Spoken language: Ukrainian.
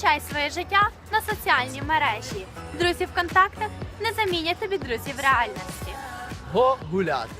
витрачай своє життя на соціальні мережі. Друзі в контактах не замінять тобі друзів реальності. Го гуляти.